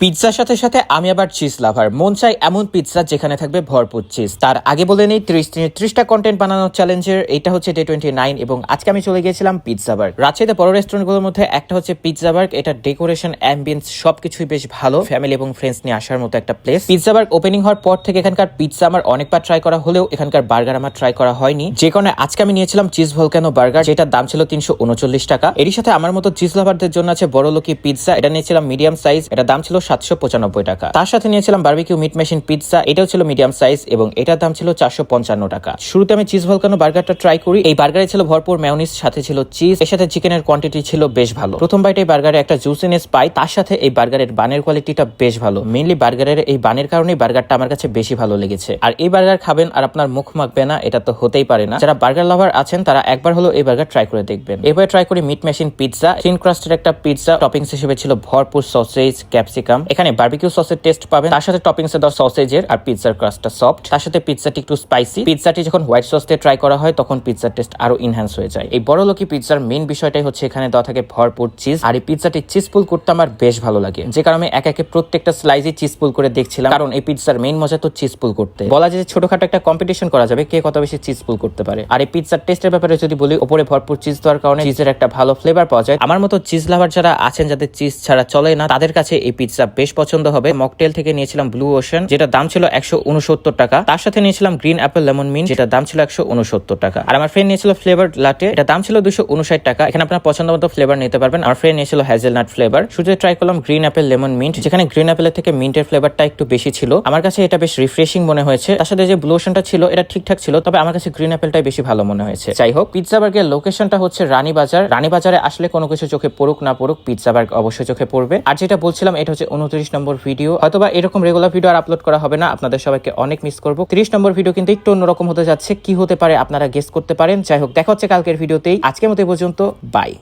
পিৎজার সাথে সাথে আমি আবার চিজ লাভার মন চাই এমন পিৎজা যেখানে থাকবে ভরপুর চিজ তার আগে বলে নেই, ত্রিশ দিনে ত্রিশটা কন্টেন্ট বানানোর চ্যালেঞ্জের এটা হচ্ছে ডে টোয়েন্টি নাইন এবং আজকে আমি চলে গিয়েছিলাম পিৎজা বার্গ রাজশাহীতে বড় রেস্টুরেন্টগুলোর মধ্যে একটা হচ্ছে পিৎজা বার্গ এটা ডেকোরেশন অ্যাম্বিয়েন্স সবকিছুই বেশ ভালো। ফ্যামিলি এবং ফ্রেন্ডস নিয়ে আসার মতো একটা প্লেস পিৎজা বার্গ ওপেনিং হওয়ার পর থেকে এখানকার পিৎজা আমার অনেকবার ট্রাই করা হলেও এখানকার বার্গার আমার ট্রাই করা হয়নি। যে কারণে আজকে আমি নিয়েছিলাম চিজ ভলকানো বার্গার যেটার দাম ছিল তিনশো উনচল্লিশ টাকা। এরই সাথে আমার মতো চিজ লাভারদের জন্য আছে বড় লোকি পিৎজা এটা নিয়েছিলাম মিডিয়াম সাইজ এটা দাম ছিল সাতশো পঁচানব্বই টাকা। তার সাথে নিয়েছিলাম বার্বিকিউ মিট মেশিন পিৎজা এটাও ছিল মিডিয়াম সাইজ এবং এটার দাম ছিল চারশো পঞ্চান্ন টাকা। শুরুতে আমি চিজ ভলকানো বার্গারটা ট্রাই করি। এই বার্গারে ছিল ভরপুর ম্যাওনিস সাথে ছিল চিজ এর সাথে চিকেনের কোয়ান্টিটি ছিল বেশ ভালো। প্রথম বাইটে এই বার্গারে একটা জুসিনেস পাই, তার সাথে এই বার্গারের বানের কোয়ালিটিটা বেশ ভালো। মেইনলি বার্গারের এই বানের কারণে বার্গারটা আমার কাছে বেশি ভালো লেগেছে। আর এই বার্গার খাবেন আর আপনার মুখ মাখবে না, এটা তো হতেই পারে না। যারা বার্গার লাভার আছেন, তারা একবার হলো এই বার্গার ট্রাই করে দেখবেন। এবার ট্রাই করি মিট মেশিন পিৎজা থিন ক্রাস্টের একটা পিৎজা টপিংস হিসেবে ছিল ভরপুর সসেজ ক্যাপসিকাম এখানে বার্বিকিউ সসের টেস্ট পাবেন। তার সাথে টপিংস এর দেওয়া সসেজের আর পিৎজার ক্রাস্টটা সফট তার সাথে পিৎজাটি একটু স্পাইসি পিৎজাটি যখন হোয়াইট সস দিয়ে ট্রাই করা হয়, তখন পিৎজার টেস্ট আরও ইনহ্যান্স হয়ে যায়। এই বড় লোকি পিৎজার মেইন বিষয়টাই হচ্ছে এখানে দেওয়া থাকে ভরপুর চিজ আর এই পিৎজাটি চিজ পুল করতে আমার বেশ ভালো লাগে। যে কারণে এক একে প্রত্যেকটা স্লাইজে চিজ পুল করে দেখছিলাম। কারণ এই পিৎজার মেইন মজা তো চিজ পুল করতে। বলা যায় ছোটখাটো একটা কম্পিটিশন করা যাবে, কে কত বেশি চিজ পুল করতে পারে। আর এই পিৎজার টেস্টের ব্যাপারে যদি বলি উপরে ভরপুর চিজ দেওয়ার কারণে চিজের একটা ভালো ফ্লেভার পাওয়া যায়। আমার মতো চিজ লাভার যারা আছেন, যাদের চিজ ছাড়া চলে না, তাদের কাছে এই পিৎজা বেশ পছন্দ হবে। মকটেল থেকে নিয়েছিলাম ব্লু ওশন যেটা দাম ছিল একশো উনসত্তর টাকা। তার সাথে নিয়েছিলাম গ্রিন অ্যাপেল লেমন মিন যেটা দাম ছিল একশো উনসত্তর টাকা। আর আমার ফ্রেন্ড নিয়েছিল ফ্লেভার লাটে এটা দাম ছিল দুশো টাকা। এখানে আপনার পছন্দ মতো ফ্লেভার নিতে পারবেন। আমার ফ্রেন্ড নিয়েছিল হ্যাজেলনাট ফ্লেভার শুধু ট্রাই করলাম গ্রিন অ্যাপেল লেমন মিন্ট যেখানে গ্রিন অ্যাপেলের থেকে মিন্টের ফ্লেভারটা একটু বেশি ছিল। আমার কাছে এটা বেশ রিফ্রেশিং মনে হয়েছে। তার সাথে যে ব্লু ওশনটা ছিল, এটা ঠিকঠাক ছিল, তবে আমার কাছে গ্রিন অ্যাপেলটাই বেশি ভালো মনে হয়েছে। যাই হোক পিৎজা বার্গের লোকেশনটা হচ্ছে রানীবাজার রানীবাজারে আসলে কোনো কিছু চোখে পড়ুক না পড়ুক পিৎজা বার্গ অবশ্যই চোখে পড়বে। আর যেটা বলছিলাম, এটা হচ্ছে উনত্রিশ নম্বর ভিডিও, অথবা এরকম রেগুলার ভিডিও আর আপলোড করা হবে না। আপনাদের সবাইকে অনেক মিস করব। তিরিশ নম্বর ভিডিও কিন্তু একটু অন্যরকম হতে যাচ্ছে। কি হতে পারে আপনারা গেস করতে পারেন। যাই হোক, দেখা হচ্ছে কালকের ভিডিওতেই আজকের মতো পর্যন্ত বাই